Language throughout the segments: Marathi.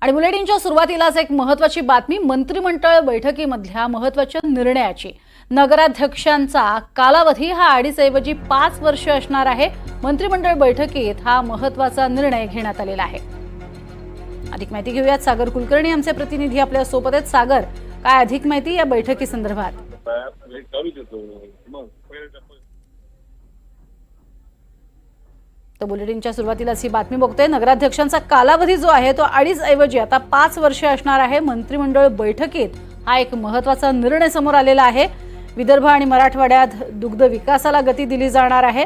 आणि बुलेटिनच्या सुरुवातीलाच एक महत्वाची बातमी मंत्रिमंडळ बैठकीमधल्या महत्त्वाच्या निर्णयाची. नगराध्यक्षांचा कालावधी हा अडीचऐवजी पाच वर्ष असणार आहे. मंत्रिमंडळ बैठकीत हा महत्त्वाचा निर्णय घेण्यात आलेला आहे. अधिक माहिती घेऊयात सागर कुलकर्णी आमचे प्रतिनिधी आपल्यासोबत आहेत. सागर काय अधिक माहिती या बैठकी संदर्भात तर बुलेटिनच्या सुरुवातीलाच ही बातमी बघतोय. नगराध्यक्षांचा कालावधी जो आहे तो अडीच ऐवजी आता पाच वर्ष असणार आहे. मंत्रिमंडळ बैठकीत हा एक महत्त्वाचा निर्णय समोर आलेला आहे. विदर्भ आणि मराठवाड्यात दुग्ध विकासाला गती दिली जाणार आहे.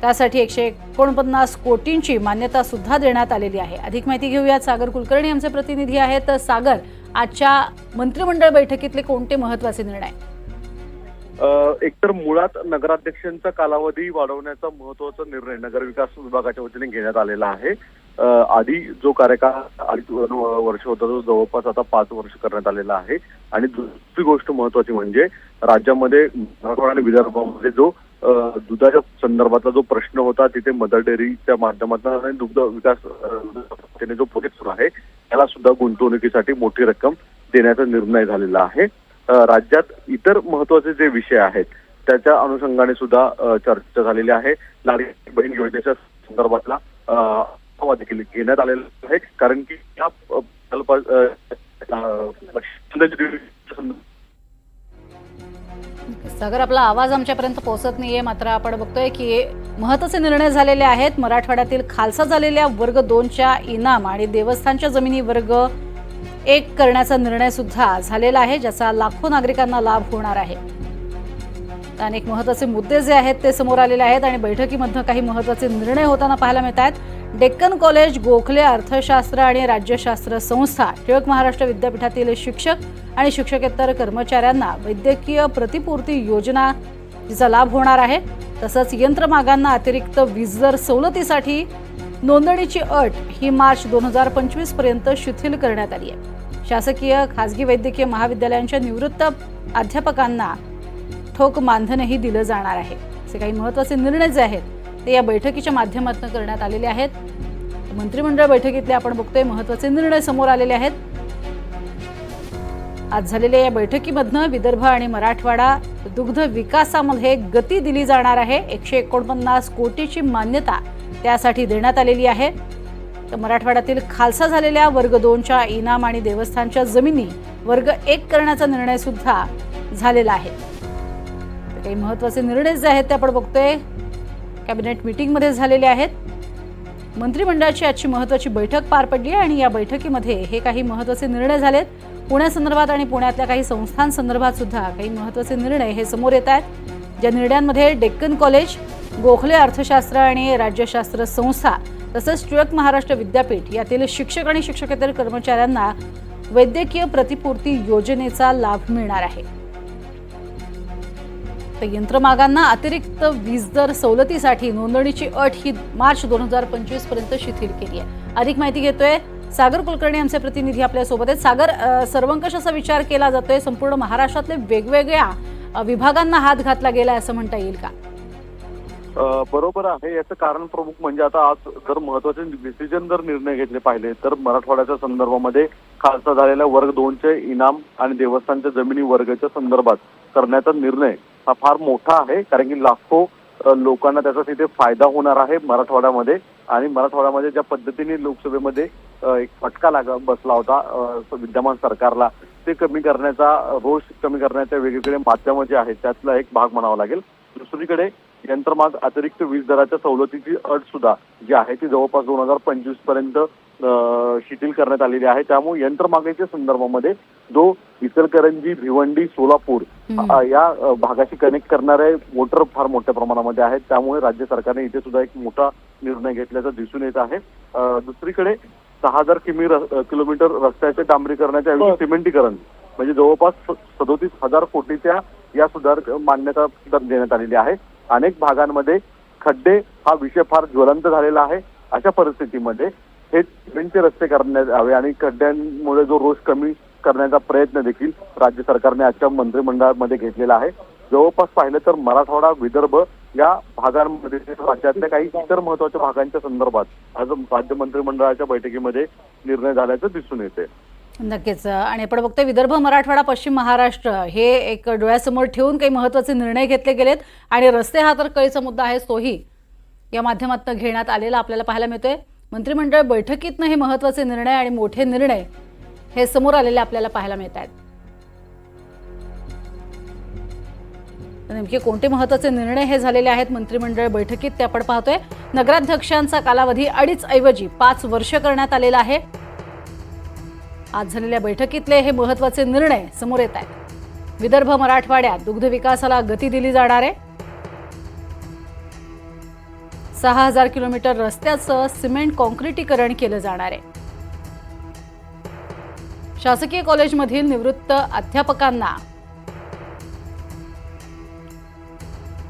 त्यासाठी एकशे एकोणपन्नास कोटींची मान्यता सुद्धा देण्यात आलेली आहे. अधिक माहिती घेऊयात. सागर कुलकर्णी आमचे प्रतिनिधी आहेत. तर सागर आजच्या मंत्रिमंडळ बैठकीतले कोणते महत्त्वाचे निर्णय? एकतर मुळात नगराध्यक्षांचा कालावधी वाढवण्याचा महत्त्वाचा निर्णय नगर विकास विभागाच्या वतीने घेण्यात आलेला आहे. आधी जो कार्यकाळ अडीच वर्ष होता तो जवळपास आता पाच वर्ष करण्यात आलेला आहे. आणि दुसरी गोष्ट महत्वाची म्हणजे राज्यामध्ये मराठवाडा आणि विदर्भामध्ये जो दुधाच्या संदर्भातला जो प्रश्न होता तिथे मदर डेअरीच्या माध्यमातून आणि दुग्ध विकास जो प्रोजेक्ट सुरू आहे त्याला सुद्धा गुंतवणुकीसाठी मोठी रक्कम देण्याचा निर्णय झालेला आहे. राज्यात इतर महत्त्वाचे जे विषय आहेत त्याच्या अनुषंगाने सुद्धा चर्चा झालेली आहे. लाडकी बहीण योजनेच्या संदर्भातला आढावा देखील घेण्यात आलेला आहे. कारण की या सागर आपला आवाज आमच्यापर्यंत पोहोचत नाहीये. मात्र आपण बघतोय की महत्त्वाचे निर्णय झालेले आहेत. मराठवाड्यातील खालसा झालेल्या वर्ग दोनच्या इनाम आणि देवस्थानच्या जमिनी वर्ग एक करण्याचा निर्णय सुद्धा झालेला आहे ज्याचा लाखो नागरिकांना लाभ होणार आहे. अनेक महत्त्वाचे मुद्दे जे आहेत ते समोर आलेले आहेत आणि बैठकीमधनं काही महत्त्वाचे निर्णय होताना पाहायला मिळत आहेत. डेक्कन कॉलेज गोखले अर्थशास्त्र आणि राज्यशास्त्र संस्था टिळक महाराष्ट्र विद्यापीठातील शिक्षक आणि शिक्षकेतर कर्मचाऱ्यांना वैद्यकीय प्रतिपूर्ती योजना जिचा लाभ होणार आहे. तसंच यंत्रमागांना अतिरिक्त वीज दर सवलतीसाठी नोंदणीची अट ही मार्च दोन हजार पंचवीसपर्यंत शिथिल करण्यात आली आहे. शासकीय खासगी वैद्यकीय महाविद्यालयांच्या निवृत्त अध्यापकांना ठोक मानधनही दिलं जाणार आहे. असे काही महत्त्वाचे निर्णय जे आहेत ते या बैठकीच्या माध्यमातून करण्यात आलेले आहेत. मंत्रिमंडळ बैठकीतले आपण बघतोय महत्त्वाचे निर्णय समोर आलेले आहेत. आज झालेल्या या बैठकीमधनं विदर्भ आणि मराठवाडा दुग्ध विकासामध्ये गती दिली जाणार आहे. एकशे एकोणपन्नास कोटीची मान्यता त्यासाठी देण्यात आलेली आहे. तर मराठवाड्यातील खालसा झालेल्या वर्ग दोनच्या इनाम आणि देवस्थानच्या जमिनी वर्ग एक करण्याचा निर्णय सुद्धा झालेला आहे. काही महत्त्वाचे निर्णय जे आहेत ते आपण बघतोय. कॅबिनेट मीटिंगमध्ये झालेले आहेत. मंत्रिमंडळाची आजची महत्वाची बैठक पार पडली आहे आणि या बैठकीमध्ये हे काही महत्त्वाचे निर्णय झालेत. पुण्यासंदर्भात आणि पुण्यातल्या काही संस्थांसंदर्भात सुद्धा काही महत्त्वाचे निर्णय हे समोर येत आहेत. ज्या निर्णयांमध्ये डेक्कन कॉलेज गोखले अर्थशास्त्र आणि राज्यशास्त्र संस्था तसंच टिळक महाराष्ट्र विद्यापीठ यातील शिक्षक आणि शिक्षकेतर कर्मचाऱ्यांना वैद्यकीय प्रतिपूर्ती योजनेचा लाभ मिळणार आहे. तर यंत्रमागांना अतिरिक्त वीज दर सवलतीसाठी नोंदणीची अट ही मार्च दोन हजार पंचवीसपर्यंत शिथिल केली आहे. अधिक माहिती घेतोय सागर कुलकर्णी आमचे प्रतिनिधी आपल्यासोबत आहेत. सागर सर्वंकष असा विचार केला जातोय संपूर्ण महाराष्ट्रातले वेगवेगळ्या विभागांना हात घातला गेला असं म्हणता येईल का? बरोबर आहे. याचं कारण प्रमुख म्हणजे आता आज जर महत्त्वाचे डिसिजन जर निर्णय घेतले पाहिले तर मराठवाड्याच्या संदर्भामध्ये खालसा झालेल्या वर्ग दोनचे इनाम आणि देवस्थानच्या जमिनी वर्गाच्या संदर्भात करण्याचा निर्णय हा फार मोठा आहे. कारण की लाखो लोकांना त्याचा तिथे फायदा होणार आहे मराठवाड्यामध्ये. आणि मराठवाड्यामध्ये ज्या पद्धतीने लोकसभेमध्ये एक फटका लाग बसला होता विद्यमान सरकारला ते कमी करण्याचा रोष कमी करण्याच्या वेगवेगळे माध्यमं जे आहेत. त्यातला एक भाग म्हणावा लागेल. दुसरीकडे यंत्रमाग अतिरिक्त वीज दराच्या सवलतीची अट सुद्धा जी आहे ती जवळपास दोन हजार पंचवीसपर्यंत शिथिल करण्यात आलेली आहे. त्यामुळे यंत्रमागाच्या संदर्भामध्ये जो इचलकरंजी भिवंडी सोलापूर या भागाशी कनेक्ट करणारे मोटर फार मोठ्या प्रमाणामध्ये आहेत. त्यामुळे राज्य सरकारने इथे सुद्धा एक मोठा निर्णय घेतल्याचं दिसून येत आहे. दुसरीकडे सहा हजार किमी किलोमीटर रस्त्याचे डांबरीकरणाच्या ऐवजी सिमेंटीकरण म्हणजे जवळपास सदोतीस हजार कोटीच्या या सुधार मान्यता देण्यात आलेली आहे. अनेक भागांमध्ये खड्डे हा विषय फार ज्वलंत झालेला आहे. अशा परिस्थितीमध्ये हे सिमेंटचे रस्ते करण्यात यावे आणि खड्ड्यांमुळे जो रोष कमी करण्याचा प्रयत्न देखील राज्य सरकारने आजच्या मंत्रिमंडळामध्ये घेतलेला आहे. जवळपास पाहिलं तर मराठवाडा विदर्भ या भागांमध्ये राज्यातल्या काही इतर महत्त्वाच्या भागांच्या संदर्भात आज राज्य मंत्रिमंडळाच्या बैठकीमध्ये निर्णय झाल्याचं दिसून येते नक्कीच. आणि आपण बघतोय विदर्भ मराठवाडा पश्चिम महाराष्ट्र हे एक डोळ्यासमोर ठेवून काही महत्त्वाचे निर्णय घेतले गेलेत. आणि रस्ते हा तर कळीचा मुद्दा आहे तोही या माध्यमातून घेण्यात आलेला आपल्याला पाहायला मिळतोय. मंत्रिमंडळ बैठकीतनं हे महत्त्वाचे निर्णय आणि मोठे निर्णय हे समोर आलेले आपल्याला पाहायला मिळत आहेत. तर नेमके कोणते महत्त्वाचे निर्णय हे झालेले आहेत मंत्रिमंडळ बैठकीत ते आपण पाहतोय. नगराध्यक्षांचा कालावधी अडीच ऐवजी पाच वर्ष करण्यात आलेला आहे. आज झालेल्या बैठकीतले हे महत्त्वाचे निर्णय समोर येत आहेत. विदर्भ मराठवाड्यात दुग्ध विकासाला गती दिली जाणार आहे. सहा हजार किलोमीटर रस्त्याचं सिमेंट कॉन्क्रिटीकरण केलं जाणार आहे. शासकीय कॉलेजमधील निवृत्त अध्यापकांना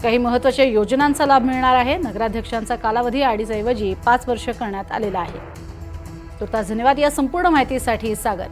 काही महत्त्वाच्या योजनांचा लाभ मिळणार आहे. नगराध्यक्षांचा कालावधी अडीच ऐवजी पाच वर्ष करण्यात आलेला आहे. तुर्तास धन्यवाद. या संपूर्ण माहितीसाठी सागर.